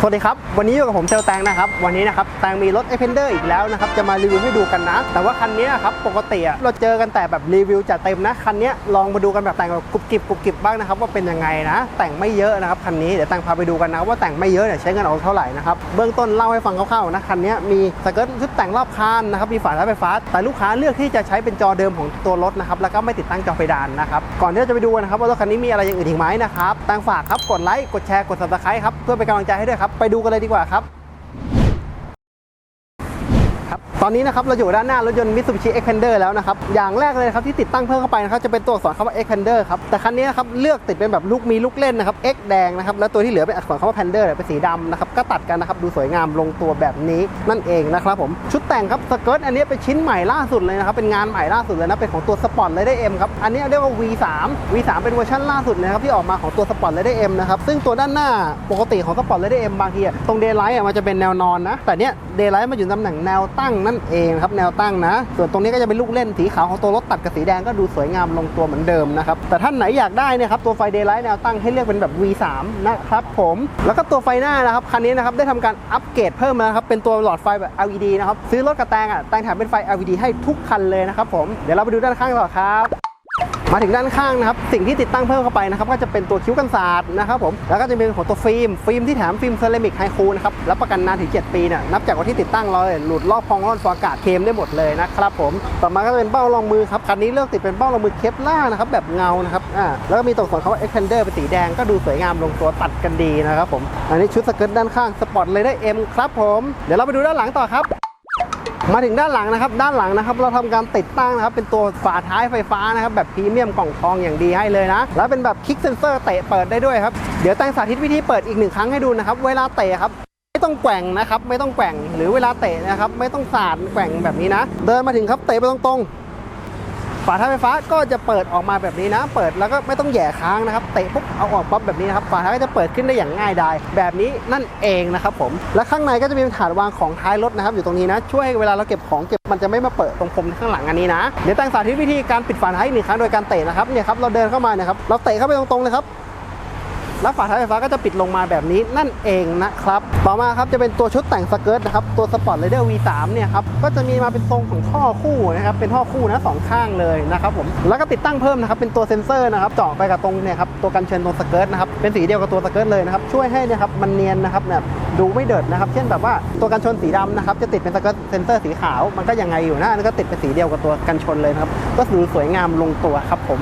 สวัสดีครับ วันนี้อยู่กับผมเซลแตงนะครับ วันนี้นะครับแตงมีรถ e อ p e n d e r อีกแล้วนะครับ จะมารีวิวให้ดูกันนะ แต่ว่าคันนี้นะครับ ปกติเราเจอกันแต่แบบรีวิวจัดเต็มนะ คันนี้ลองมาดูกันแบบแต่งแบบกรุบกริบกรุบกริบบ้างนะครับ ว่าเป็นยังไงนะ แต่งไม่เยอะนะครับคันนี้ เดี๋ยวแตงพาไปดูกันนะว่าแต่งไม่เยอะเนี่ยใช้เงินออกเท่าไหร่นะครับ เบื้องต้นเล่าให้ฟังคร่าวๆนะ คันนี้มีสเกิร์ตชุดแต่งรอบคันนะครับ มีฝาท้ายไฟฟ้า แต่ลูกค้าเลือกที่จะใช้เป็นจอเดิมของตัวรถนะครับ แล้วก็ไม่ติดตั้งจอเพดานนะครับ ก่อนที่จะไปดูนะครับว่ารถคันนี้มีอะไรอย่างอื่นอีกไหมนะครับแตงฝากครับกดไลค์กดแชร์กด subscribe ครับเพื่อเป็นกำลังใจให้ด้วยครับไปดูกันเลยดีกว่าครับ ครับต อนนี้นะครับเราอยู่ด้านหน้ารถยนต์ Mitsubishi Xpander แล้วนะครับ อย่างแรกเลยครับที่ติดตั้งเพิ่มเข้าไปนะครับจะเป็นตัวอักษรคำว่า Xpander ครับ แต่คันนี้นะครับเลือกติดเป็นแบบลูกมีลูกเล่นนะครับ X แดงนะครับ แล้วตัวที่เหลือเป็นอักษรคำว่า Pander เป็นสีดำนะครับ ก็ตัดกันนะครับดูสวยงามลงตัวแบบนี้นั่นเองนะครับผม ชุดแต่งครับสเกิร์ตอันนี้เป็นชิ้นใหม่ล่าสุดเลยนะครับ เป็นงานใหม่ล่าสุดเลยนะ เป็นของตัว Sport Rider M ครับ อันนี้เรียกว่า V3 V3 เป็นเวอร์ชันล่าสุดนะครับที่ออกมาของตัว Sport Rider M นะครับ ซึ่งตัวด้านหน้าปกติของ Sport Rider M บางทีตรง Daylight อะมันจะเป็นแนวนอนนะ แต่เนี้ย Daylight มาอยู่ตำแหน่งแนวตั้งนั่นเองครับแนวตั้งนะ ส่วนตรงนี้ก็จะเป็นลูกเล่นสีขาวของตัวรถตัดกับสีแดงก็ดูสวยงามลงตัวเหมือนเดิมนะครับแต่ท่านไหนอยากได้เนยครับตัวไฟ Daylight แนวตั้งให้เลือกเป็นแบบ V3 นะครับผมแล้วก็ตัวไฟหน้านะครับคันนี้นะครับได้ทำการอัปเกรดเพิ่มมาครับเป็นตัวหลอดไฟแบบ LED นะครับซื้อรถกระแตงอะแตงแถมเป็นไฟ LED ให้ทุกคันเลยนะครับผมเดี๋ยวเราไปดูด้านข้างต่อครับ มาถึงด้านข้างนะครับสิ่งที่ติดตั้งเพิ่มเข้าไปนะครับก็จะเป็นตัวคิ้วกันศาสตร์นะครับผมแล้วก็จะเป็นของตัวฟิล์มฟิล์มที่แถมฟิล์มเซรามิกไฮคูนะครับรับประกันนานถึง 7 ปีเนี่ยนับจากวันที่ติดตั้งเลยหลุดลอกพองร่อนฟองอากาศเคมได้หมดเลยนะครับผมต่อมาก็จะเป็นเบ้ารองมือครับคันนี้เลือกติดเป็นเบ้ารองมือเคปล่านะครับแบบเงานะครับอ่าแล้วก็มีตรงส่วนเขาว่า expander เป็นสีแดงก็ดูสวยงามลงตัวตัดกันดีนะครับผมอันนี้ชุดสเกิร์ตด้านข้างสปอร์ตเลยได้ M ครับผมเดี๋ยวเราไปดูด้านหลังต่อครับ มาถึงด้านหลังนะครับ ด้านหลังนะครับ เราทำการติดตั้งนะครับ เป็นตัวฝาท้ายไฟฟ้านะครับ แบบพรีเมียมกล่องทองอย่างดีให้เลยนะ แล้วเป็นแบบคลิกเซนเซอร์เตะเปิดได้ด้วยครับ เดี๋ยวแตงสาธิตวิธีเปิดอีกหนึ่งครั้งให้ดูนะครับ เวลาเตะครับไม่ต้องแกว่งนะครับ ไม่ต้องแกว่ง หรือเวลาเตะนะครับ ไม่ต้องสาดแกว่งแบบนี้นะ เดินมาถึงครับ เตะไปตรงๆ ฝาท้ายไฟฟ้าก็จะเปิดออกมาแบบนี้นะ เปิดแล้วก็ไม่ต้องแหย่ค้างนะครับ เตะปุ๊บเอาออกปั๊บแบบนี้นะครับ ฝาท้ายก็จะเปิดขึ้นได้อย่างง่ายดายแบบนี้นั่นเองนะครับผม และข้างในก็จะมีถาดวางของท้ายรถนะครับ อยู่ตรงนี้นะ ช่วยเวลาเราเก็บของเก็บมันจะไม่มาเปิดตรงพรมข้างหลังอันนี้นะ เดี๋ยวแต่งสาธิตวิธีการปิดฝาท้ายอีกหนึ่งครั้งโดยการเตะนะครับ เนี่ยครับเราเดินเข้ามาเนี่ยครับ เราเตะเข้าไปตรงๆเลยครับ แล้วฝาท้ายไฟฟ้าก็จะปิดลงมาแบบนี้นั่นเองนะครับต่อมาครับจะเป็นตัวชุดแต่งสเกิร์ตนะครับตัว Sport Rider V3 เนี่ยครับก็จะมีมาเป็นทรงของท่อคู่นะครับเป็นท่อคู่นะสองข้างเลยนะครับผมแล้วก็ติดตั้งเพิ่มนะครับเป็นตัวเซ็นเซอร์นะครับเจาะไปกับตรงเนี่ยครับตัวกันเชิญตรงสเกิร์ตนะครับเป็นสีเดียวกับตัวสเกิร์ตเลยนะครับช่วยให้นะครับมันเนียนนะครับเนี่ยดูไม่เดิดนะครับเช่นแบบว่าตัวกันชนสีดำนะครับจะติดเป็นสเกิร์ตเซนเซอร์สีขาวมันก็ยังไงอยู่นะอันนั้ก็ติดเป็นสีเดียวกับตัวกันชนเลยนะครับก็ดูสวยงามลงตัวครับผม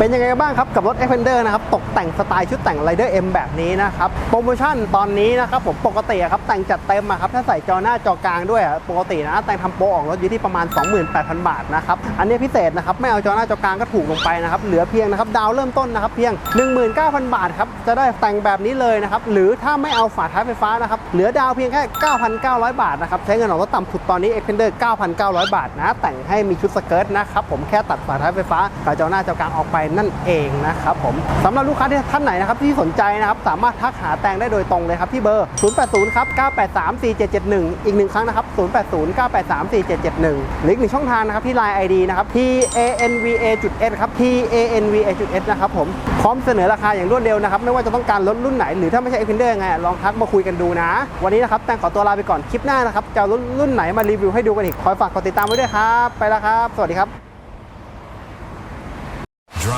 เป็นยังไงบ้างครับกับรถ e x p a n d e r นะครับตกแต่งสไตล์ชุดแต่ง Rider M แบบนี้นะครับโปรโมชั่นตอนนี้นะครับผมปกติอะครับแต่งจัดเต็มครับถ้าใส่จอหน้าจอกลางด้วยปกตินะแต่งทำโปรออกรถอยู่ที่ประมาณ 28,000 บาทนะครับอันนี้พิเศษนะครับไม่เอาจอหน้าจอกลางก็ถูกลงไปนะครับเหลือเพียงนะครับดาวเริ่มต้นนะครับเพียง 19,000 บาทครับจะได้แต่งแบบนี้เลยนะครับหรือถ้าไม่เอาฝาท้ายไฟฟ้านะครับเหลือดาวเพียงแค่ 9,900 บาทนะครับใช้เงินออกรถต่ำสุดตอนนี้ e x p a n d e r 9,900 บาทนะแต่งให้มีชุดสเกิร์ตนะครับผมแค่ตัดฝาท้ายไฟฟ้ากับจอหน้าจอกลางออกไปนั่นเองนะครับผมสำหรับลูกค้าที่ท่านไหนนะครับที่สนใจนะครับสามารถทักหาแตงได้โดยตรงเลยครับที่เบอร์ 080ครับ983 4771 อีกหนึ่งครั้งนะครับ 080 983 4771หรืออีกหนึ่งช่องทางนะครับที่ Line ID นะครับ T A N V A จุด S ครับ T A N V A จุด S นะครับผมพร้อมเสนอราคาอย่างรวดเร็วนะครับไม่ว่าจะต้องการรถรุ่นไหนหรือถ้าไม่ใช่ Xpander ไงลองทักมาคุยกันดูนะ วันนี้นะครับแตงขอตัวลาไปก่อนคลิปหน้านะครับจะรถรุ่นไหนมารีวิวให้ดูกันอีกคอยฝากกดติดตามไว้ด้วยครับ ไปแล้วครับ สวัสดีครับ